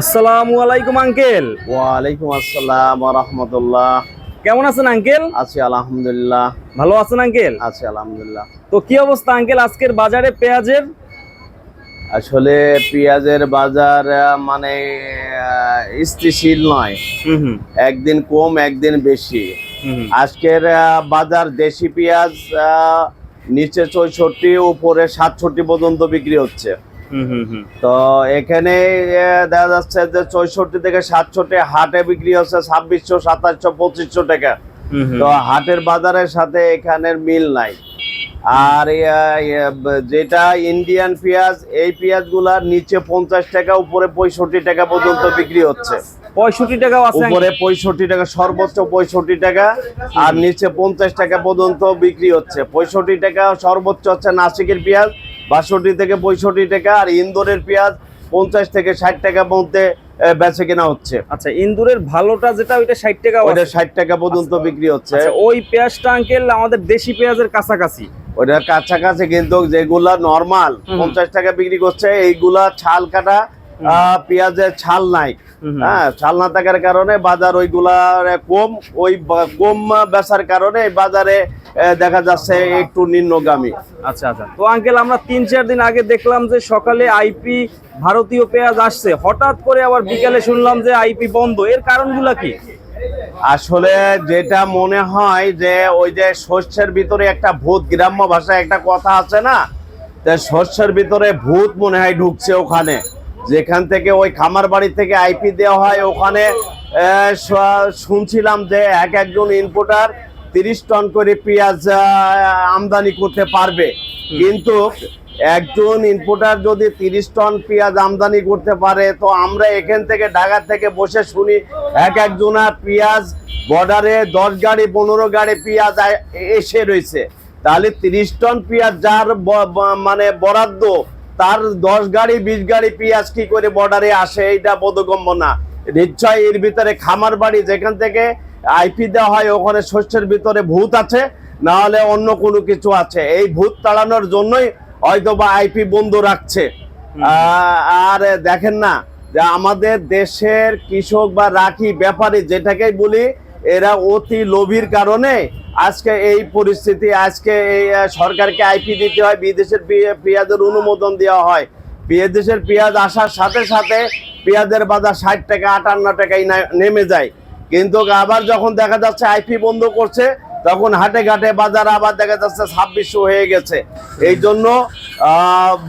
আসসালামু আলাইকুম আঙ্কেল। ওয়ালাইকুম আসসালাম রহমতুল্লাহ। কেমন আছেন আঙ্কেল? আছি আলহামদুলিল্লাহ। ভালো আছেন আঙ্কেল? আছি আলহামদুলিল্লাহ। তো কি অবস্থা আঙ্কেল আজকের বাজারে পেঁয়াজের? আসলে পেঁয়াজের বাজার মানে স্থিতিশীল নয়। একদিন কম একদিন বেশি। আজকের বাজার দেশি পেঁয়াজ নিচে চৌষট্টি উপরে সাতষট্টি পর্যন্ত বিক্রি হচ্ছে। তো এখানে দেখা যাচ্ছে যে চৌষট্টি থেকে সাতষট্টি হাটে বিক্রি হচ্ছে ছাব্বিশশো সাতাশশো পঁচিশশো টাকা। তো হাটের বাজারের সাথে এখানের মিল নাই। আর যেটা ইন্ডিয়ান পেঁয়াজ এই পেঁয়াজগুলার নিচে পঞ্চাশ টাকা উপরে পঁয়ষট্টি টাকা পর্যন্ত বিক্রি হচ্ছে। পঁয়ষট্টি আছে উপরে পঁয়ষট্টি টাকা সর্বোচ্চ পঁয়ষট্টি টাকা আর নিচে পঞ্চাশ টাকা পর্যন্ত বিক্রি হচ্ছে। পঁয়ষট্টি টাকা সর্বোচ্চ হচ্ছে নাসিকের পেঁয়াজ বাষট্টি থেকে পঁয়ষট্টি টাকা আর ইন্দোরের পেঁয়াজ পঞ্চাশ থেকে ষাট টাকার মধ্যে বেচে কেনা হচ্ছে। আচ্ছা ইন্দুরের ভালোটা যেটা ওইটা ষাট টাকা ওইটা ষাট টাকা পর্যন্ত বিক্রি হচ্ছে। আচ্ছা ওই পেঁয়াজটা আঙ্কেল আমাদের দেশি পেঁয়াজের কাছাকাছি? ওইটা কাছাকাছি কিন্তু যেগুলা নর্মাল পঞ্চাশ টাকা বিক্রি করছে এইগুলা ছাল কাটা পেঁয়াজের ছাল নাই। হ্যাঁ ছাল না থাকার কারণে বাজার ওইগুলার কম ওই কম বেচার কারণে বাজারে দেখা যাচ্ছে একটু নিম্নগামী। আচ্ছা আচ্ছা। তো আঙ্কেল আমরা তিন চার দিন আগে দেখলাম যে সকালে আইপি ভারতীয় পেঁয়াজ আসছে। হঠাৎ করে আবার বিকালে শুনলাম যে আইপি বন্ধ। এর কারণগুলো কি? আসলে যেটা মনে হয় যে ওই যে শস্যের ভিতরে একটা ভূত গ্রাম্য ভাষায় একটা কথা আছে না? যে শস্যের ভিতরে ভূত মনে হয় ঢুকছে ওখানে। যেখান থেকে ওই খামার বাড়ি থেকে আইপি দেওয়া হয় ওখানে শুনছিলাম যে এক একজন ইনপুটার তিরিশ টন করে পেঁয়াজ আমদানি করতে পারবে। কিন্তু একজন ইনপুটার যদি তিরিশ টন পেঁয়াজ আমদানি করতে পারে তো আমরা এখান থেকে ঢাকা থেকে বসে শুনি এক একজনা পেঁয়াজ বর্ডারে দশ গাড়ি পনেরো গাড়ি পেঁয়াজ এসে রয়েছে। তাহলে তিরিশ টন পেঁয়াজ যার মানে বরাদ্দ তার দশ গাড়ি বিশ গাড়ি পেঁয়াজ কি করে বর্ডারে আসে এটা বোধগম্য না। নিশ্চয় এর ভিতরে খামার বাড়ি যেখান থেকে আইপি দেওয়া হয় ওখানে শস্যের ভিতরে ভূত আছে না হলে অন্য কোনো কিছু আছে। এই ভূত তাড়ানোর জন্যই হয়তো বা আইপি বন্ধ রাখছে। আর দেখেন না যে আমাদের দেশের কৃষক বা রাখি ব্যাপারী যেটাকেই বলি এরা অতি লোভীর কারণে আজকে এই পরিস্থিতি, আজকে এই সরকারকে আইপি দিতে হয়, বিদেশের পেঁয়াজের অনুমোদন দেওয়া হয়। বিদেশের পেঁয়াজ আসার সাথে সাথে পেঁয়াজের বাজার ষাট টাকা, আটান্ন টাকায় নেমে যায়। কিন্তু আবার যখন দেখা যাচ্ছে আইপি বন্ধ করছে, তখন হাটে ঘাটে বাজার আবার দেখা যাচ্ছে ছাব্বিশশো হয়ে গেছে। এই জন্য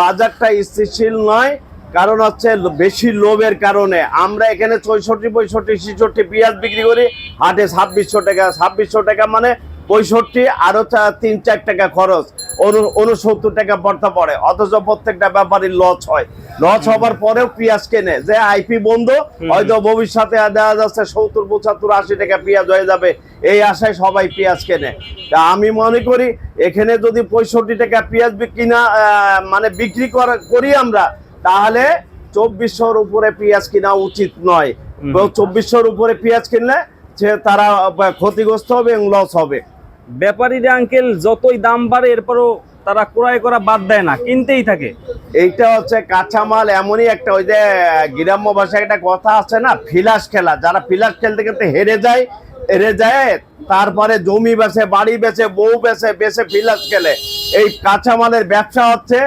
বাজারটা স্থিতিশীল নয় কারণ হচ্ছে বেশি লোভের কারণে আমরা এখানে চৌষট্টি পঁয়ষট্টি ছেষট্টি পেঁয়াজ বিক্রি করি হাটে ছাব্বিশশো টাকা ছাব্বিশশো টাকা মানে পঁয়ষট্টি আরও তিন চার টাকা খরচ অনু- উনসত্তর টাকা পড়তে পড়ে অথচ প্রত্যেকটা ব্যাপারই লস হয়। লস হবার পরেও পেঁয়াজ কেনে যে আইপি বন্ধ হয়তো ভবিষ্যতে দেওয়া যাচ্ছে সত্তর পঁচাত্তর আশি টাকা পেঁয়াজ হয়ে যাবে এই আশায় সবাই পেঁয়াজ কেনে। তা আমি মনে করি এখানে যদি পঁয়ষট্টি টাকা পেঁয়াজ কিনা মানে বিক্রি করা করি আমরা তাহলে চব্বিশশোর উপরে পেঁয়াজ কিনা উচিত নয়। চব্বিশশোর উপরে পেঁয়াজ কিনলে সে তারা ক্ষতিগ্রস্ত হবে এবং লস হবে। ব্যাপারীরা আঙ্কেল যতই দাম বাড়ে এরপরও তারা ক্রয় করা বাদ দেয় না কিনতেই থাকে। এইটা হচ্ছে কাঁচামাল এমনই একটা ওই যে গ্রাম্য ভাষায় একটা কথা আছে না ফিলাস খেলা। যারা ফিলাস খেলতে খেলতে হেরে যায় হেরে যায় তারপরে জমি বেচে বাড়ি বেচে বউ বেচে বেচে ফিলাস খেলে। এই কাঁচামালের ব্যবসা হচ্ছে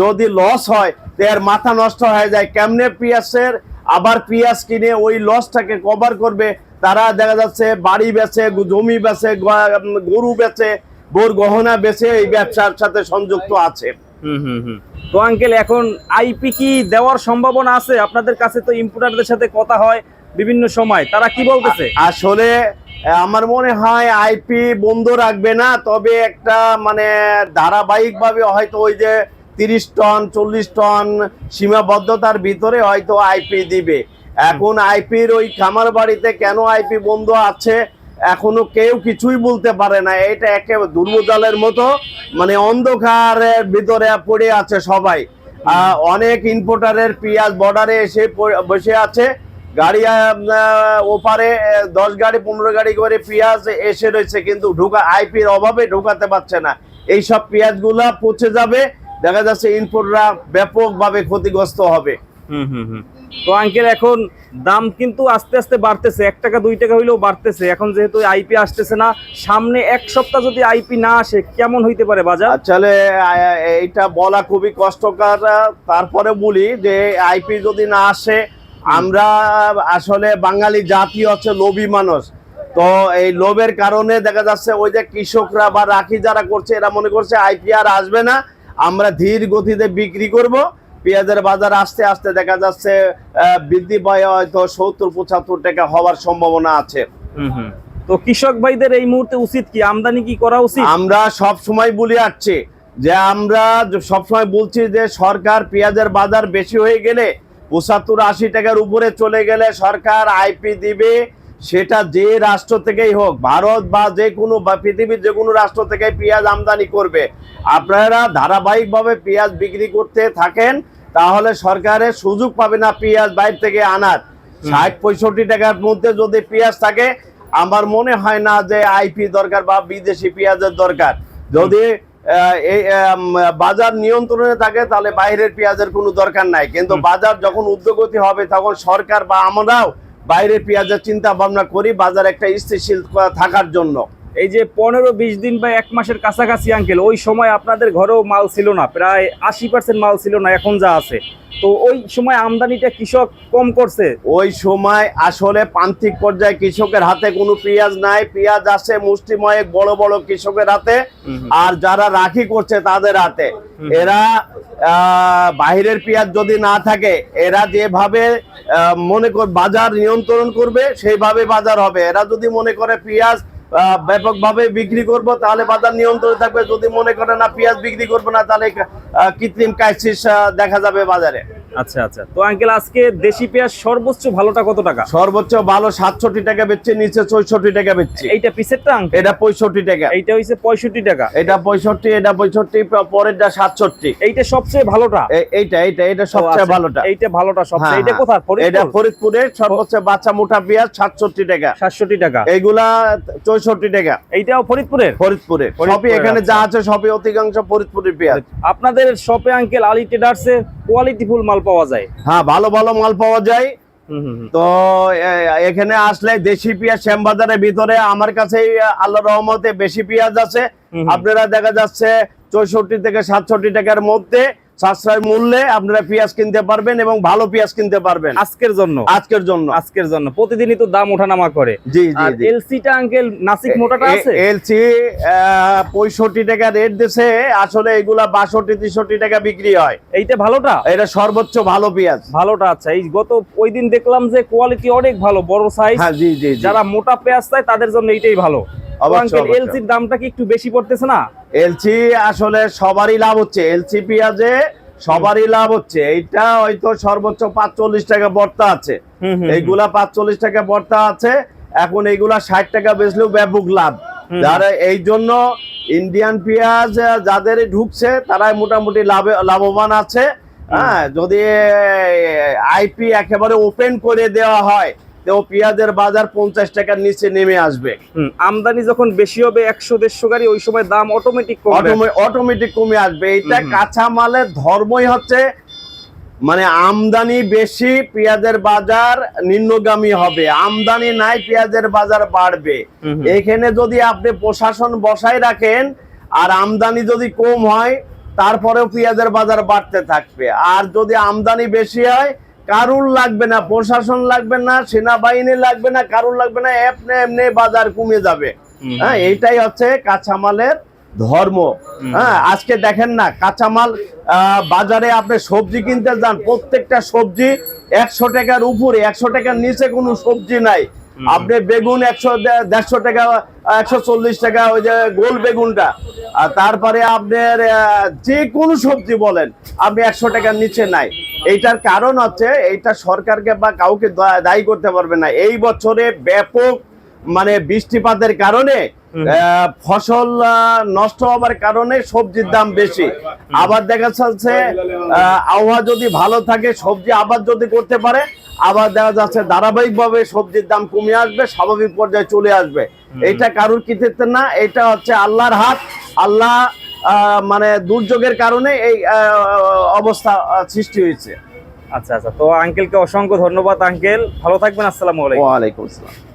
যদি লস হয় তো এর মাথা নষ্ট হয়ে যায়। কেমনে পিয়াসের? আবার পিয়াজ কিনে ওই লসটাকে কভার করবে। তারা দেখা যাচ্ছে বাড়ি বেচে জমি বেচে গরু বেচে বোর গহনা বেচে এই ব্যবসার সাথে সংযুক্ত আছে। হুম হুম হুম। তো আঙ্কেল এখন আইপি কি দেওয়ার সম্ভাবনা আছে? আপনাদের কাছে তো ইম্পোর্টারদের সাথে কথা হয় বিভিন্ন সময়। তারা কি বলতেছে? আসলে আমার মনে হয় আইপি বন্ধ রাখবে না। তবে একটা মানে ধারাবাহিক ভাবে হয়তো ওই যে তিরিশ টন, চল্লিশ টন সীমাবদ্ধতার ভিতরে হয়তো আইপি দিবে। এখন আইপির ওই খামার বাড়িতে কেন আইপি বন্ধ আছে, এখনও কেউ কিছুই বলতে পারে না। এটা একেবারে দুর্বজালের মতো মানে অন্ধকারের ভিতরে পড়ে আছে সবাই। অনেক ইম্পোর্টারের পেঁয়াজ বর্ডারে এসে বসে আছে। গাড়ি ওপারে দশ গাড়ি, পনেরো গাড়ি করে পেঁয়াজ এসে রয়েছে, কিন্তু ঢুকা আইপির অভাবে ঢুকাতে পারছে না। এইসব পেঁয়াজগুলা পচে যাবে। দেখা যাচ্ছে ইনপুটরা ব্যাপকভাবে ক্ষতিগ্রস্ত হবে। হুম হুম হুম। তো আঙ্কেল এখন দাম কিন্তু আস্তে আস্তে বাড়তেছে। এক টাকা দুই টাকা হইলেও বাড়তেছে। এখন যেহেতু আইপি আসতেছে না সামনে এক সপ্তাহ যদি আইপি না আসে কেমন হইতে পারে বাজার? আসলে আ- এইটা বলা খুবই কষ্টকর। তারপরে বলি যে আইপি যদি না আসে আমরা আসলে বাঙালি জাতি হচ্ছে লোভী মানুষ। তো এই লোভের কারণে দেখা যাচ্ছে ওই যে কৃষকরা বা রাখি যারা করছে এরা মনে করছে আইপি আর আসবে না। আমরা ধীর গতিতে বিক্রি করব। পেঁয়াজের বাজার আস্তে আস্তে দেখা যাচ্ছে বৃদ্ধি পায় হয়তো সত্তর পঁচাত্তর টাকা হওয়ার সম্ভাবনা আছে। তো কৃষক ভাইদের এই মুহূর্তে উচিত কি? আমদানি কি করা উচিত? আমরা সব সময় বলে আসছি যে আমরা সব সময় বলছি যে সরকার পেঁয়াজের বাজার বেশি হয়ে গেলে পঁচাত্তর আশি টাকার উপরে চলে গেলে সরকার আইপি দিবে সেটা যে রাষ্ট্র থেকেই হোক ভারত বা যে কোনো বা পৃথিবীর যে কোনো রাষ্ট্র থেকে পেঁয়াজ আমদানি করবে। আপনারা ধারাবাহিকভাবে পেঁয়াজ বিক্রি করতে থাকেন তাহলে সরকারের সুযোগ পাবে না পেঁয়াজ বাইরে থেকে আনার। ষাট পঁয়ষট্টি টাকার মধ্যে যদি পেঁয়াজ থাকে আমার মনে হয় না যে আইপি দরকার বা বিদেশি পেঁয়াজের দরকার। যদি এই বাজার নিয়ন্ত্রণে থাকে তাহলে বাইরের পেঁয়াজের কোনো দরকার নাই। কিন্তু বাজার যখন উদ্যোগতি হবে তখন সরকার বা আমরাও বাইরের পেঁয়াজের চিন্তা ভাবনা করি বাজার একটা স্থিতিশীল থাকার জন্য। এই যে পনেরো বিশ দিন বা এক মাসের কাছাকাছি আঙ্কেল ওই সময় আপনাদের ঘরেও মাল ছিল না প্রায় আশি পার্সেন্ট মাল ছিল না এখন যা আছে। তো ওই সময় আমদানিটা কৃষক কম করছে? ওই সময় আসলে প্রান্তিক পর্যায়ে কৃষকের হাতে কোনো পেঁয়াজ নাই পেঁয়াজ আসে মুষ্টিময় বড় বড় কৃষকের হাতে আর যারা রাখি করছে তাদের হাতে। এরা আহ, বাহিরের পেঁয়াজ যদি না থাকে এরা যেভাবে মনে কর বাজার নিয়ন্ত্রণ করবে সেইভাবে বাজার হবে। এরা যদি মনে করে পেঁয়াজ ব্যাপকভাবে বিক্রি করব, তাহলে বাজার নিয়ন্ত্রণে থাকবে। যদি মনে করে না পেঁয়াজ বিক্রি করব না, তাহলে কৃত্রিম ক্রাইসিস দেখা যাবে বাজারে। আচ্ছা আচ্ছা। তো আঙ্কেল আজকে দেশি পেঁয়াজ সর্বোচ্চ ভালোটা কত টাকা? সর্বোচ্চ ভালো সাতষট্টি টাকা বেচছে নিচে চৌষট্টি টাকা বেচছে। এইটা পিসেরটা আঙ্কেল এটা পঁয়ষট্টি টাকা। এইটা হইছে পঁয়ষট্টি টাকা। এটা পঁয়ষট্টি এটা পঁয়ষট্টি পরেরটা সাতষট্টি। এইটা সবচেয়ে ভালোটা? এইটা এইটা এটা সবচেয়ে আচ্ছা, ভালোটা। এইটা ভালোটা সবচেয়ে। হ্যাঁ, হ্যাঁ। কোথায় এটা ফরিদপুর ফরিদপুরের সর্বোচ্চ বাচ্চা মোটা পেঁয়াজ সাতষট্টি টাকা। সাতষট্টি টাকা। এইগুলা চৌষট্টি টাকা। এইটাও ফরিদপুরের? ফরিদপুরে। সবই এখানে আচ্ছা। যা আছে সবই অধিকাংশ ফরিদপুরের পেঁয়াজ। আপনাদের শপে আঙ্কেল আলি ট্রেডার্সে কোয়ালিটি ফুল মাল পাওয়া যায়। হ্যাঁ ভালো ভালো মাল পাওয়া যায়। তো এখানে আসলে দেশি পেঁয়াজ শ্যামবাজারের ভিতরে আমার কাছে আল্লাহ রহমতে বেশি পেঁয়াজ আছে। আপনারা দেখা যাচ্ছে চৌষট্টি থেকে সাতষট্টি টাকার মধ্যে সাশ্রয় মূল্যে আপনারা পেঁয়াজ কিনতে পারবেন এবং ভালো পেঁয়াজ কিনতে পারবেন। আজকের জন্য। আজকের জন্য। আজকের জন্য। প্রতিদিনই তো দাম ওঠানামা করে। জি জি আর এলসিটা আঙ্কেল নাসিক মোটাটা আছে? এলসি পঁয়ষট্টি টাকা রেট দিছে। আসলে এগুলা বাষট্টি তেষট্টি টাকা বিক্রি হয়। এইটা ভালোটা? এটা সর্বোচ্চ ভালো পেঁয়াজ। ভালোটা আচ্ছা। এই গত ওই দিন দেখলাম যে কোয়ালিটি অনেক ভালো বড় সাইজ হ্যাঁ জি জি। যারা মোটা পেঁয়াজ চায় তাদের জন্য এইটাই ভালো। এলসির দামটা কি একটু বেশি পড়তেছে না? এলসি আসলে সবারই লাভ হচ্ছে। এলসি পেঁয়াজে সবারই লাভ হচ্ছে। এইটা হয়তো সর্বোচ্চ পাঁচচল্লিশ টাকা বর্তা আছে। এইগুলা পাঁচচল্লিশ টাকা বর্তা আছে। এখন এইগুলা ষাট টাকা বেচলেও ব্যাপক লাভ। যারা এই জন্য ইন্ডিয়ান পেঁয়াজ যাদের ঢুকছে তারাই মোটামুটি লাভে লাভবান আছে। হ্যাঁ যদি আইপি একেবারে ওপেন করে দেওয়া হয় তো পেঁয়াজের বাজার পঞ্চাশ টাকার নিচে নেমে আসবে। আমদানি যখন বেশি হবে একশো দেড়শো গাড়ি ওই সময় দাম অটোমেটিক অটোমেটিক কমে আসবে। এটা হুম। কাঁচা মালের ধর্মই হচ্ছে মানে আমদানি বেশি পেঁয়াজের বাজার নিম্নগামী হবে। আমদানি নাই পেঁয়াজের বাজার বাড়বে। এখানে যদি আপনি প্রশাসন বসায় রাখেন আর আমদানি যদি কম হয় তারপরেও পেঁয়াজের বাজার বাড়তে থাকবে। আর যদি আমদানি বেশি হয় কারুর লাগবে না প্রশাসন লাগবে না সেনাবাহিনী লাগবে না কারুর লাগবে না এমনি এমনি বাজার কমে যাবে। হ্যাঁ এইটাই হচ্ছে কাঁচামালের ধর্ম। হ্যাঁ আজকে দেখেন না কাঁচামাল আহ, বাজারে আপনি সবজি কিনতে যান প্রত্যেকটা সবজি একশো টাকার উপরে একশো টাকার নিচে কোনো সবজি নাই। আপনি বেগুন একশো দেড়শো টাকা একশো চল্লিশ টাকা ওই যে গোল বেগুনটা। আর তারপরে আপনার যে কোনো সবজি বলেন আপনি একশো টাকার নিচে নাই। এইটার কারণ হচ্ছে এইটা সরকারকে বা কাউকে দায়ী করতে পারবে না। এই বছরে ব্যাপক মানে বৃষ্টিপাতের কারণে ফসল নষ্ট হওয়ার কারণে সবজির দাম বেশি। আবার দেখা যাচ্ছে আহ, আবহাওয়া যদি ভালো থাকে সবজি আবার যদি করতে পারে আবার দেখা যাচ্ছে ধারাবাহিকভাবে সবজির দাম কমে আসবে স্বাভাবিক পর্যায়ে চলে আসবে। এটা কারুর কৃতিত্ব না এটা হচ্ছে আল্লাহর হাত। আল্লাহ আহ, মানে দুর্যোগের কারণে এই অবস্থা সৃষ্টি হয়েছে। আচ্ছা আচ্ছা। তো আঙ্কেলকে অসংখ্য ধন্যবাদ আঙ্কেল ভালো থাকবেন আসসালামু আলাইকুম। ওয়ালাইকুম আসসালাম।